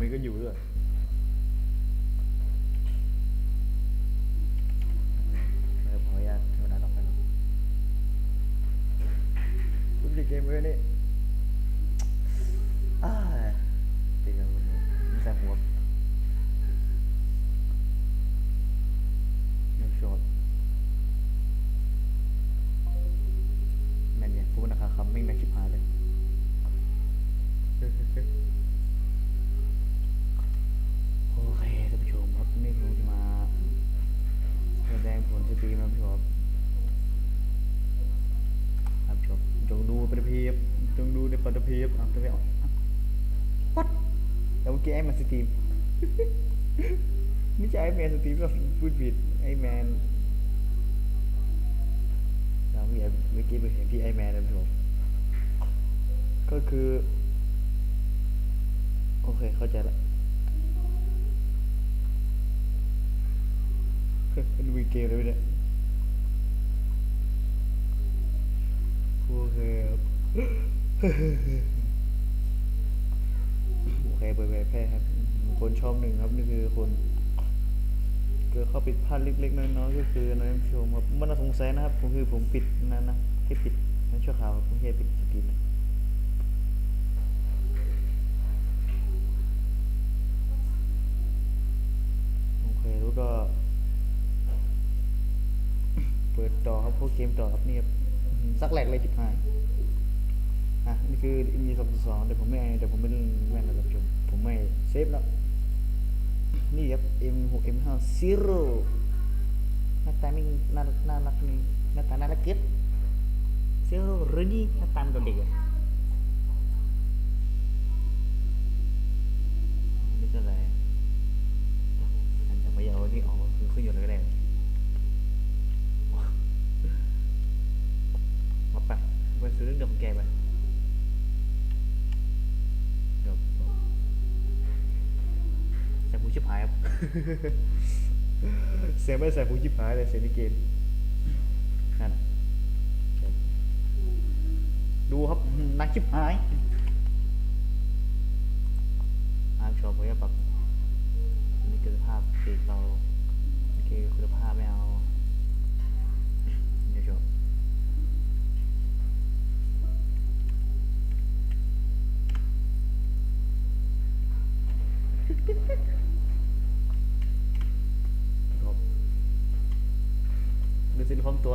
มันก็อยู่ด้วย งดูในปฏิเพียบอะตัวไม่ออกวัดแล้วเมื่อกี้ไอ้แมนสตรีม ไม่ใช่ไอ้แมนสตรีมก็พูดผิดไอ้แมนเราเมื่อกี้เมื่อกี้ไปเห็นที่ไอ้แมนนะท่านผู้ชมก็คือ โอเคเข้าใจละมันมีเกมเลยเนี่ยโอเคครับ โอเคเปิดเผยแพร่ครับ คนชอบหนึ่งครับ นี่คือคนเกิดเข้าปิดพลาดเล็กๆน้อยๆก็คือนะท่านผู้ชมครับม่ต้องสงสัยนะครับผมคือผมปิดนะนนะที่ปิดนั่นชั่วคราวผมแค่ปิดสกรีนนะโอเคแล้วก็ เปิดต่อครับพวกเกมต่อครับนี่ครับสักแหลกเลยชิบหาย คือมีสองสองแต่ผมไม่แต่ผมไม่แม่นแล้วท่านผู้ชมผมไม่เซฟแล้ว นี่ครับ M6 M5 Zero หน้าตาไม่น่าน่ารักนี่หน้าตาน่ารักเก็บ Zero ready หน้าตามันโดนเด็กอะ เสียไม่ใส่ผู้ชิบหายเลยเสียในเกมนั่นดูครับนักชิบหายอ่านชอบไว้แบบนี่คือภาพติดเราโอเคคุณภาพไม่เอา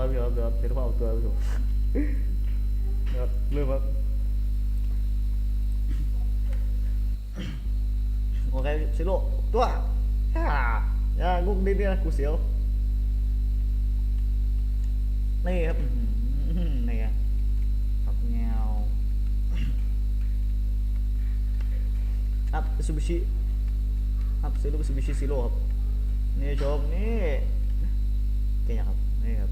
สิลิฟอร์มตัวพี่ครับเดี๋ยวสิลิฟอร์มตัวพี่ครับเริ่มครับโอเคซิโร่ตัวฮ่าอย่าลุกนิดเดียวนะกูเสียวนี่ครับนี่ไงฝักเงาครับซูบิชิครับซิโร่ซูบิชิซิโร่ครับนี่ชมนี่เก่งครับนี่ครับ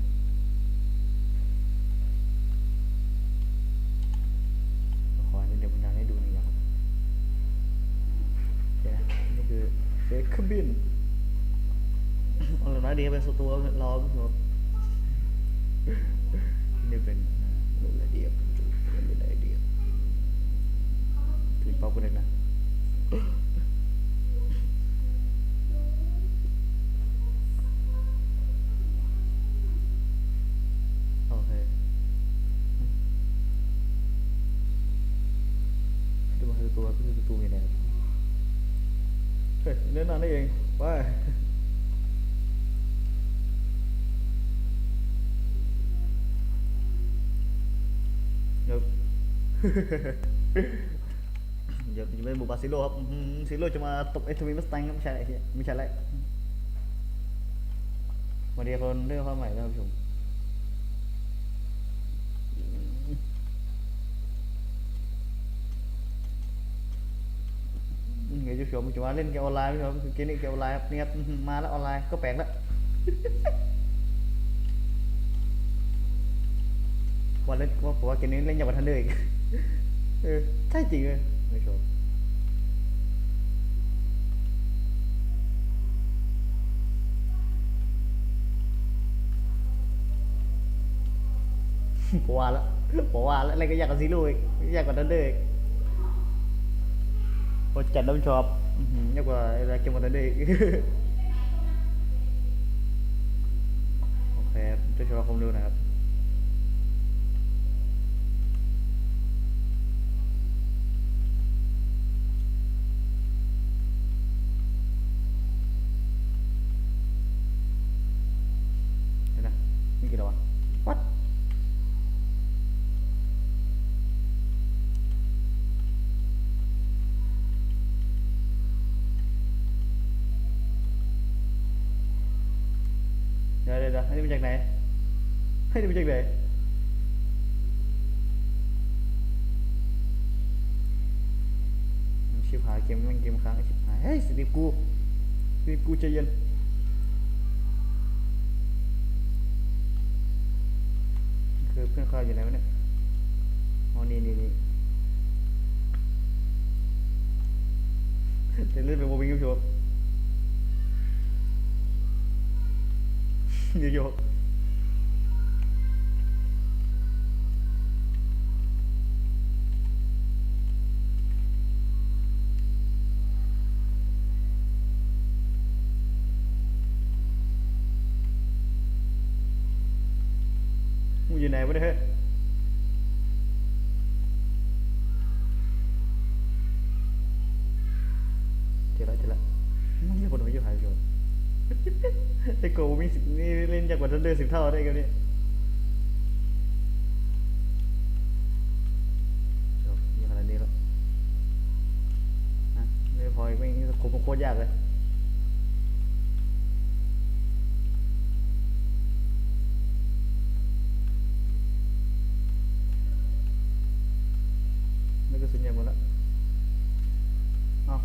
เดียว เดี๋ยวจะเป็นบุบาซิโร่ครับซิโร่จะมาตบไอ้ทวีมัสตังครับไม่ใช่ไอ้เหี้ยไม่ใช่แล้ววันนี้คนเรื่องความใหม่แล้วท่านผู้ชมอืมเดี๋ยจะชมจะมาเล่นเกมออนไลน์พี่ครับเกมนี้เกมออนไลน์ครับนี่ครับมาแล้วออนไลน์ก็แปลกแล้ววันเล่นว่าผมว่าเกมนี้เล่นอย่างวันทันเดอร์อีก เออใช่จริงเลยไม่ชมผมว่าแล้วผมว่าแล้วอะไรก็อยากกับซีรูอีกอยากกับทันเดอร์อีกพอจัดน้ำชอบอื้อหือยากกว่าอะไอ้เกมวันเดย์อีกโอเคจะชว์ความเร็วหนะครับ มาจากไหนให้นี่มาจากไหนชิบหายเกมแม่งเกมค้างชิบหายเฮ้ยสติปกูสติปกูใจเย็น ชม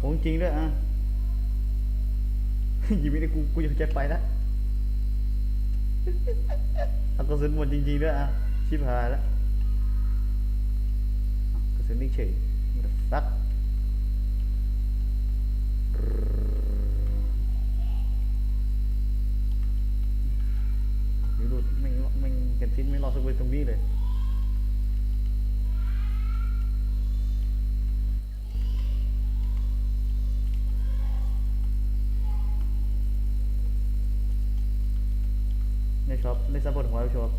ของจริงด้วยอะยิงไม่ได้กูกูจะไปแล้วเอากระสุนหมดจริงๆด้วยอะชิบหายแล้วอะกระสุนนี่เฉย ในช็อปในซัพพอร์ตของเราช็อป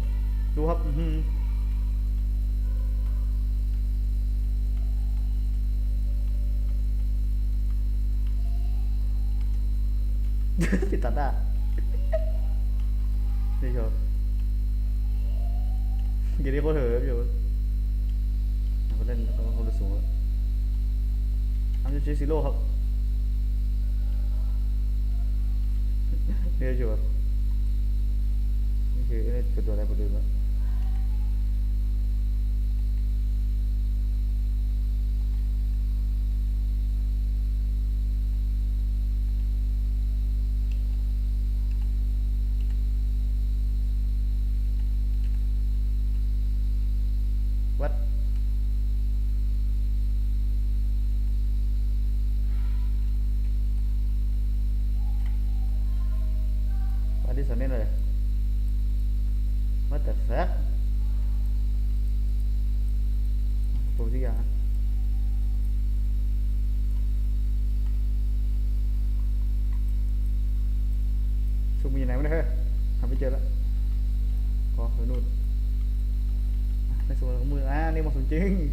ดูครับปิดตัดอะนี่ช็อปเกมนี้โคตรเถอะอยู่เขาเล่นเขาเขาดูสูงอันนี้ชื่อซิโร่ครับเนี่ยช็อป นี่คือนี่คือตัว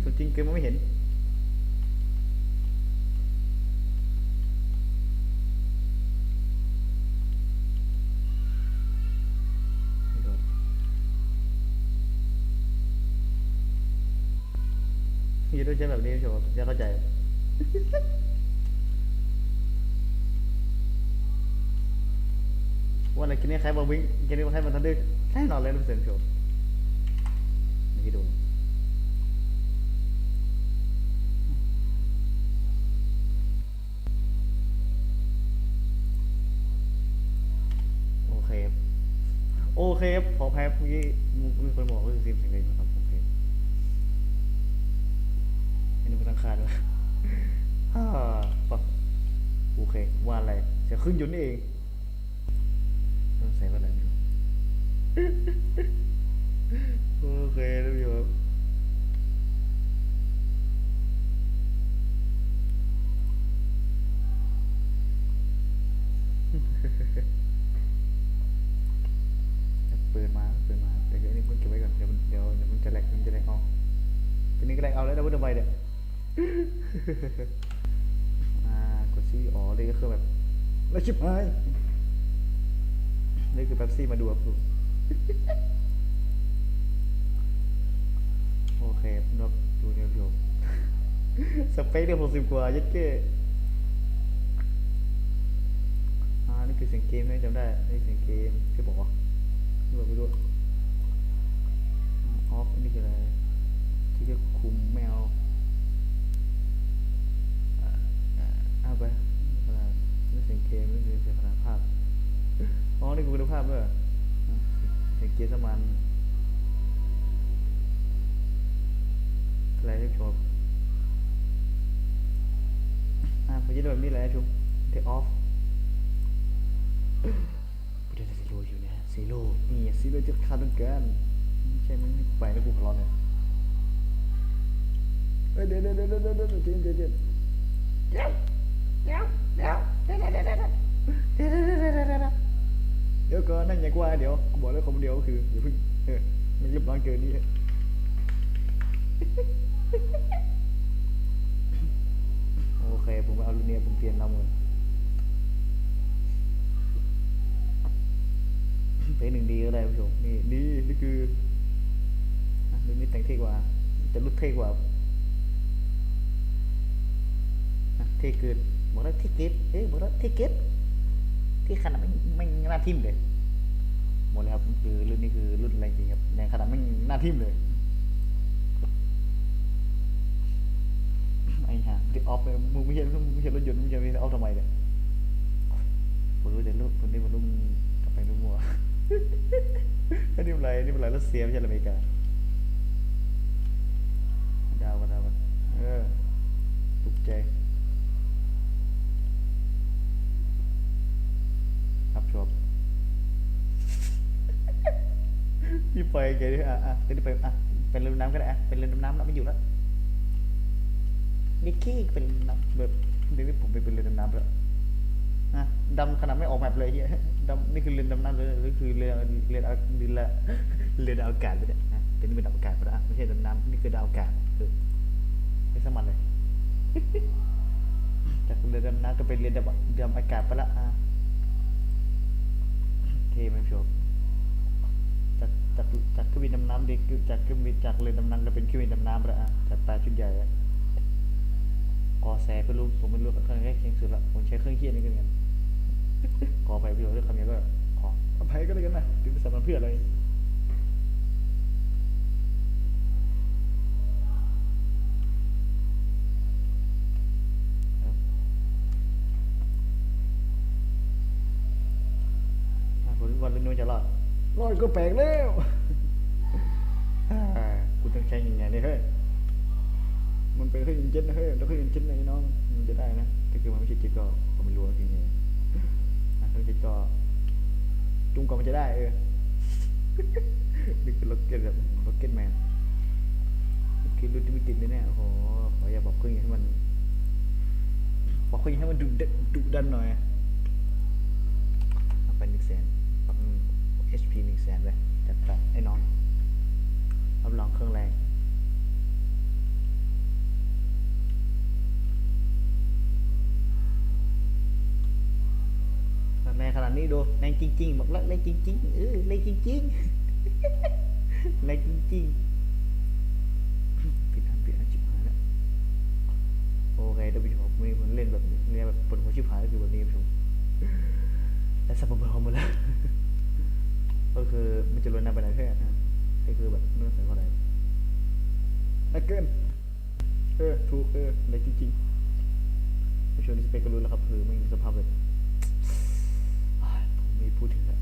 สมจริงสมจริงเกินมันไม่เห็นไม่ดนพี่ต้องใช้แบบนี้โชว์จะเข้าใจว่าอะไรกินนี่ใครมาวิ่งกินนี่ใครมาทันดื้อแน่นอนเลยรู้สึกโชว์นี่ดู เคครับขอแพ้เมื่อกี้มีคนบอกว่าซิมเสียงเลยนะครับโอเคอันนึกว่าตั้งคาดวะอ่าปักโอเคว่าอะไรจะขึ้นยุ่นนี่เองต้องใส่ว่าอะไรไม่รู้ แล้ยนี่คือแป๊บซี่มาดูครับผมโอเคนับดูเนี่ยพี่ผมสเปคเนี่ยหกสิบกว่ายัดเก้อ่านี่คือเสียงเกมนะจำได้ นี่เสียงเกมที่บอกว่า มันรีบร้อนี่โอเค ผมเอาลูเนียผมเปลี่ยนลำเลยเป็นหนึ่งดีก็ได้ผู้ชมนี่ดีนี่คืออะรุ่นนี้แต่งเท่กว่าจะรุ่นเท่กว่าเท่เกินบอกแล้วเท่เกินเอ๊ะบอกแล้วเท่เกินที่ขนาดไม่ไม่หน้าทิ่มเลย นาทิมเลยไอ้ห่าดิออฟเลยมึงไม่ใช่มึงไม่ใช่รถยนต์มึงจะไปเอาทำไมเนี่ยผมรู้แต่ลูกคนนี้มันรุ่งกลับไปรุ่งมัวอันนี้มันอะไรอันนี่มันอะไรรัสเซียไม่ใช่อเมริกา พี่ไปแกดิอะอะเดี๋ยวไปอะเป็นเรือดำน้ำก็ได้อะเป็นเรือดำน้ำแล้วไม่อยู่แล้วนิกกี้เป็นน้ำแบบเดี๋ยวนี้ผมไปเป็นเรือดำน้ำแล้วอะดำขนาดไม่ออกแบบเลยเฮียดำนี่คือเรือดำน้ำเลยหรือคือเรือเรือเรือเรือเรือดาวอากาศไปเนี่ยอะเป็นนี่เป็นดาวอากาศไปแล้วอะไม่ใช่ดำน้ำนี่คือดาวอากาศเออไม่สมันเลยจากเรือดำน้ำก็เป็นเรือดำดำอากาศไปละอะเท่ไหมพี่ชม จากจากจากเครื่องบินดำน้ำเด็กจากเครื่องบินจากเรือดำน้ำก็เป็นเครื่องบินดำน้ำไปแล้วอะจากตาชุดใหญ่อะกอแซก็รู้ผมไม่รู้เครื่องใกล้เคียงสุดละผมใช้เครื่องเคียนนี่กันกันขอไปประโยชน์เรื่องคำนี้ก็ขออภัยก็เลยกันนะถึงสำหรับเพื่อนอะไรอะผมวันเล่นนู้นจะรอดรอดก็แปลกแล้ว คือรุ่นที่ไม่ติดแน่ๆโอ้โหขออย่าบอกเครื่องให้มันบอกเครื่องให้มันดุดันดุดันหน่อยเอาไปหนึ่งแสนปั๊ม HP หนึ่งแสนเลยจัดไปไอ้น้องรับรองเครื่องแรงแรงขนาดนี้ดูแรงจริงๆบอกแล้วแรงจริงๆเออแรงจริงๆแรงจริงๆ อเคเดี๋ยวไปชมมีคนเล่นแบบนี้แบบปวดหัวชิบหายก็คือแบบนี้ผู้ชมและสับปะรดหมดแล้วก็คือมันจะลดน้ำไปไหนแค่อะก็คือแบบเนื้อใส่เข้าไปนักเกินเออถูกเออแรงจริงๆผู้ชมที่สเปกก็รู้แล้วครับคือไม่มีสภาพแบบอ่าผมมีพูดถึงแล้ว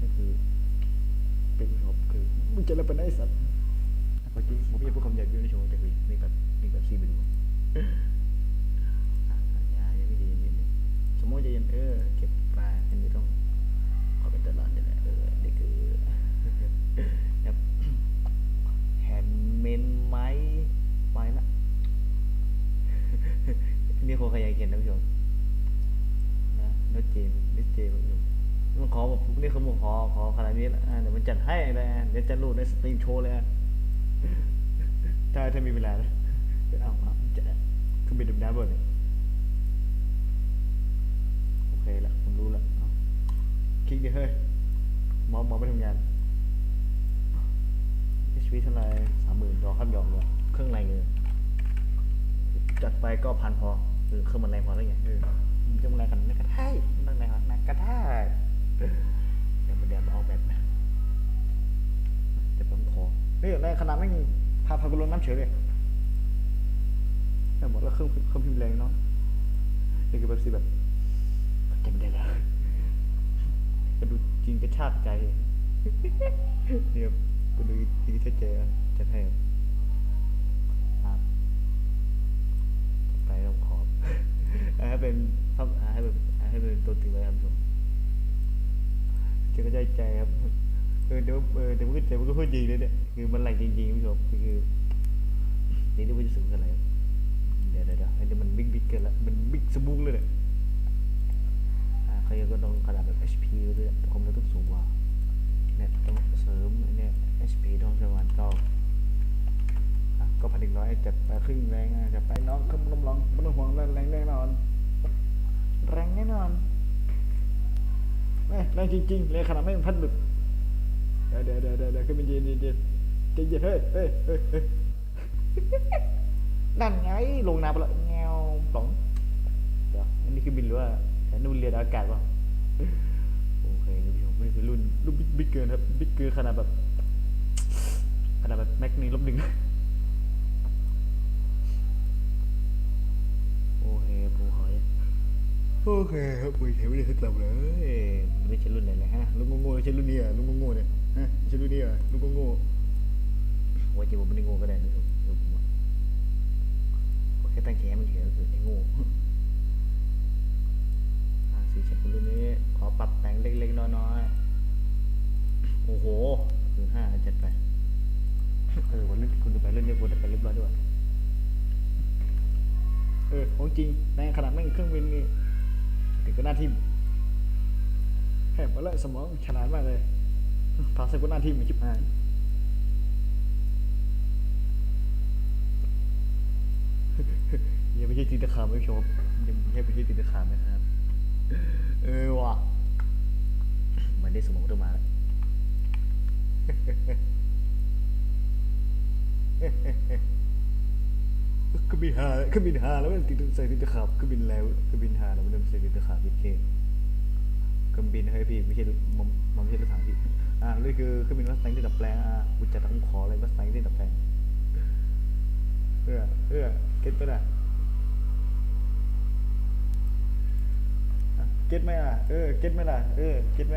นั่นคือเป็นผู้ชมคือมึงจะเล่นเป็นไอ้สัตว์พอจริงผมไม่อยากพูดคำหยาบด้วยนะชมแต่คือมีแบบมีแบบซีไปดู มมติจะเย็นเออเก็บปลาอันนี้ต้องขอเป็นตลอดเลยนะเออนี่คือแบบแฮนด์เมนไหมไปละนี่คงขยายเขียนนะผู้ชมนะนดเจมนดเจมอยู่มันขอแบบนี่เขาบอกขอขอขนาดนี้แล้วอะเดี๋ยวมันจัดให้เลยเดี๋ยวจะรูดในสตรีมโชว์เลยถ้าถ้ามีเวลานะเอาเอาจะขึ้นไปดื่มน้ำบ่เนี่ยโอเคละผมรู้ละเอาคลิก ดิเฮ้ยหมอหมอไปทำงาน HP เท่าไหร่สามหมื่นรอครับยอมเลยเครื่องแรงเงินจัดไปก็พันพอเออเครื่องมันแรงพอแล้วไงเออเครื่องมันแรงกันนักกระได้มันแรงกันนักกระได้เดี๋ยวมาเดี๋ยวมาเอาแบบนะจะเป็นคอเฮ้ยแรงขนาดไม่พาพากุลน้ำเฉยเลยแต่บอกแล้วเครื่องเครื่องพิมพ์แรงเนาะนี่คือแบบสิแบบจำได้แล้ว ระดูจริงกระชากใจเนี่ยกระดูจริงชัดเจนจะให้ครับไปต้องขอบอ่าให้เป็นภาพอ่าให้เป็นอ่าให้เป็นตัวตึงเลยครับผมจะก็ใจใจครับเออเดี๋ยวเออเดี๋ยวมันก็เดี๋ยวมันก็พูดจริงเลยเนี่ยคือมันไหลจริงๆคุณผู้ชมคือนี่ที่ว่าจะสูงกันอะไรครับเดี๋ยวเดี๋ยวเดี๋ยวอันนี้มันบิ๊กบิ๊กเกินละมันบิ๊กสมูงเลยเนี่ยอ่าเขา ยังก็ต้องขนาดแบบ HP ด้วยแต่ความเร็วต้องสูงกว่าเนี่ยต้องเสริมเนี่ย HP ต้องประมาณเก้าอะก็พันหนึ่งร้อยจัดไปครึ่งแรงอะจัดไปน้องขึ้นกำลังไม่ต้องห่วงแรงแรงแน่นอน แรงแน่นอนแม่แรงจริงๆแรงขนาดไม่เป็นพัดหลุดเดี๋ยวเดี๋ยวเดี๋ยวเดี๋ยวเดี๋ยวขึ้นเป็นเย็นเย็นเย็นใจเย็นเฮ้ยเฮ้ยเฮ้ยเฮ้ยนั่นไงลงน้ำไปแล้วแงวปลองเดี๋ยวอันนี้คือบินหรือว่า แต่นู่นเรียนอากาศเปล่าโอเคคุณผู้ชมนี่คือรุ่นรุ่นบิ๊กบิ๊กเกินครับบิ๊กเกินขนาดแบบขนาดแบบแม็กนี่ลบหนึ่งโอเคปูหอยโอเคครับปุยเทไม่ได้ทึกเราเลยไม่ใช่รุ่นไหนเลยฮะลุงโง่ๆไม่ใช่รุ่นนี้อะลุงโง่ๆเนี่ยฮะไม่ใช่รุ่นนี้อะลุงโง่ๆว่าจริงผมไม่ได้โง่ก็ได้นะเดี๋ยวผมว่าผมแค่ตั้งใจให้มันเฉยก็คือไอ้โง่ สีเขียวรุ่นนี้ ขอปรับแต่งเล็กๆน้อยๆ โอ้โหถึงห้าเจัดไป เออวันรุ่นคุณดูไปรุ่นนี้คุณจะไปเรียบร้อยด้วย เออของจริงในขนาดแม่งเครื่องบินนี่ถึงก็น้าทิมแหบมาแล้วสมองฉลาดมากเลยพาใส่ก็หน้าทิมมันชิบหายยังไม่ใช่จินตคามไม่ชมยังไม่ใช่ไม่ใช่จินตคามนะครับ เออว่ะเหมันได้สมองตัวมาแล้วก็บินหาก็บินหาแล้วมันติดใส่ติดตะขาบก็บินแล้วก็บินหาแล้วมันใส่ติดตะขาบพี่เคก็บินให้พี่ไม่ใช่มันมันไม่ใช่รถถังพี่อ่านี่คือเครื่องบินวัสดุที่ดัดแปลงอะบุจัดต้องขอเลยวัสดุที่ดัดแปลงเออเออเก็ตปะน่ะ เก็ตไหมล่ะ เออ เก็ตไหมล่ะ เออ เก็ตไหม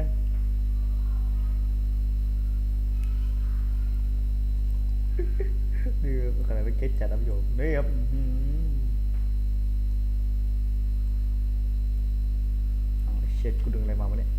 đưa ขนาดเป็นเก็ตจัดนะผู้ชมนี่ครับอ๋อเอาเช็ดกูดึงอะไรมาวะเนี่ย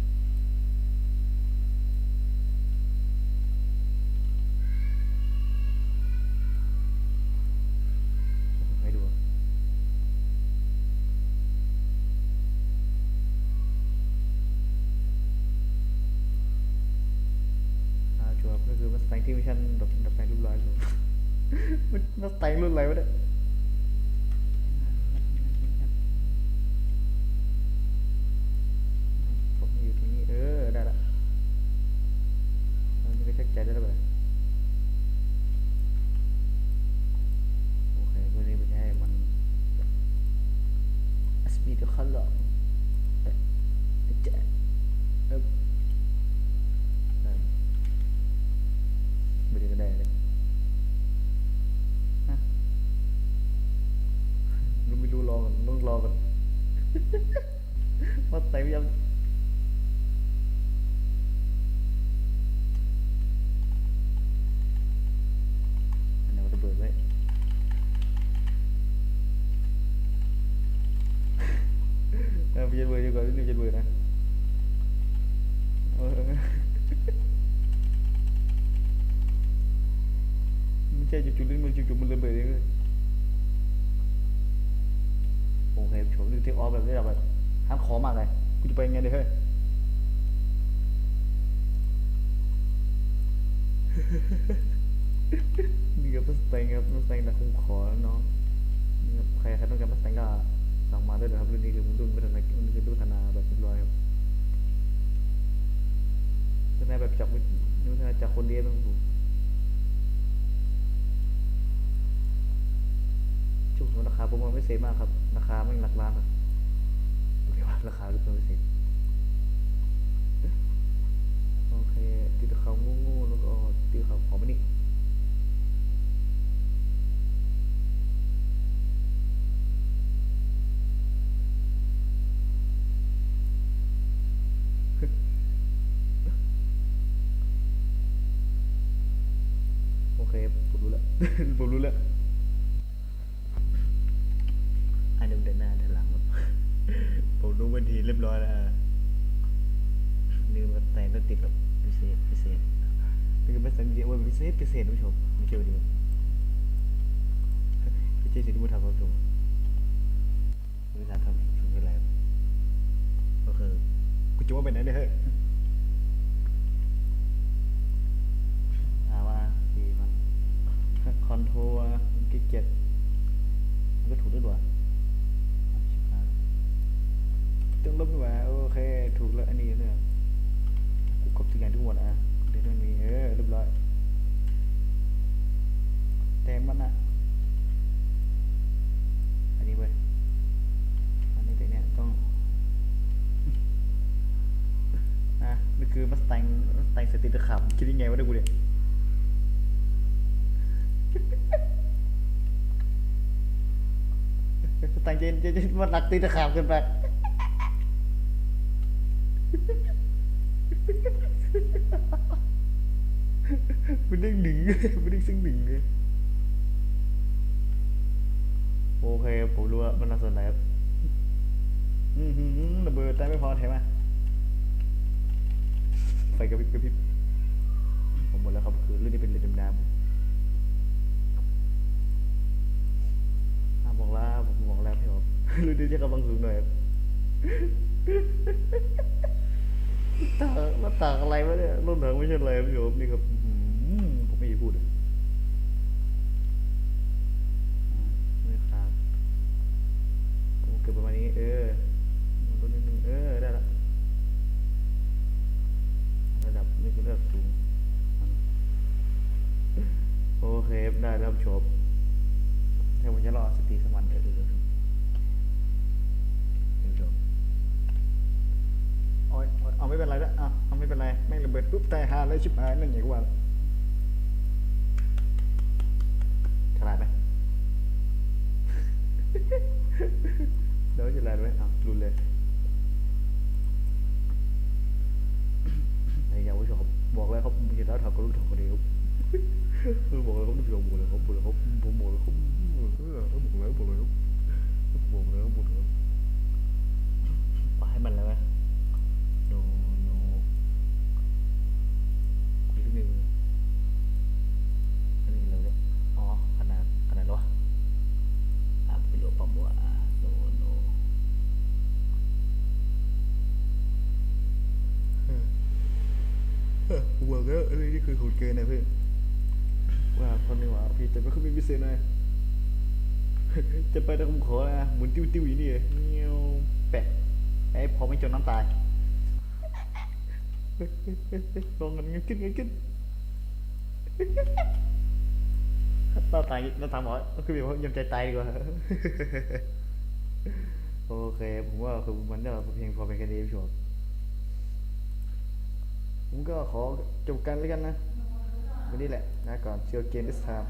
ไม่ใช่จุดๆลิ้นมันจุดๆมันระเบิดเองเลยโอเคโฉมนึงเทคออฟแบบนี้แบบห้ามขอมากเลยกูจะไปยังไงเดีเฮ้ยนี่ครับต้องแตงครับต้องแต่งแต่คงขอแล้วเนาะใครใครต้องการมาแตงก็สั่งมาได้เลยครับรุ่นนี้คือรุ่นพัฒนารุ่นนี้คือรุ่นพัฒนาแบบเรียบร้อยครับพัฒนาแบบจากพัฒนาจากคนเดียวต้องถูก ช่วงราคาผมว่าไม่เซฟมากครับ ราคาไม่หลักล้านครับโอเคว่าราคาหรุ่นไม่เซฟโอเคติดเขาโง่ๆแล้วก็ติดเขาขอมานี่ผมรู้แล้วผมรู้แล้ว เกี่ยวดีไม่ใช่สิ่งที่ผมทำครับผู้ชมไม่ จะจะมันหนักตีตะขาบเกินไปมันได้หนึ่งมันได้ซึ่งหนึ่งเลยโอเคผมรู้ว่ามันน่าสนใจครับอือหือระเบิดได้ไม่พอแถมอะไฟกระพริบกระพริบผมหมดแล้วครับคือเรื่องนี้เป็นเรื่องดำน้ำ บอกแล้วผมบอกแล้วพี่ครับรู้ดีจะกำลังสูงหน่อยครับตากมาตากอะไรวะเนี่ยรถหนังไม่ใช่อะไรครับพี่ครับนี่ครับอื้อหือผมไม่อยากพูดอะอ่าไม่ครับผมเกิดประมาณนี้ เออตัวนิดนึงเออได้ละระดับนี่คือระดับสูงอะโอเคครับได้แล้วครับชม เดี๋ยวผมจะรอสตรีสมันเดี๋ยวดูดูดูดูดูโอ้ยโอ๊ยเอาไม่เป็นไรแล้วอะเอาไม่เป็นไรแม่งระเบิดปุ๊บตายหาเลยชิบหายนั่นอย่างกว่าฉลาดไหมเดี๋ยวฉลาดไหมอะรุนเลยไอ้ยาวผู้ชมบอกแล้วครับผมจะได้ทำกับลูกทำคนเดียวเออบอกแลยครับลูกทำหมดเลยครับหมดเลยครับผมบอกแลยครับเออผมบอกแล้วบอกเลยครับอกแล้วบอกแล้วไปให้มันแล้วไหม จะไปแต่ผมขอนะหมุนติ้วติ้วๆอย่างนี้เลยเงี้ยวแปะไอ้พอไม่จนน้ำตายลองกันเงี้ยขึ้นเงี้ยขึ้นตาตายหน้าตาหมอคือแบบว่ายอมใจตายดีกว่าโอเค ผมว่าคือมันก็เพียงพอเป็นกันดีพี่ชมผมก็ขอจบกันแล้วกันนะวันนี้แหละนะก่อนเชียร์เกม this time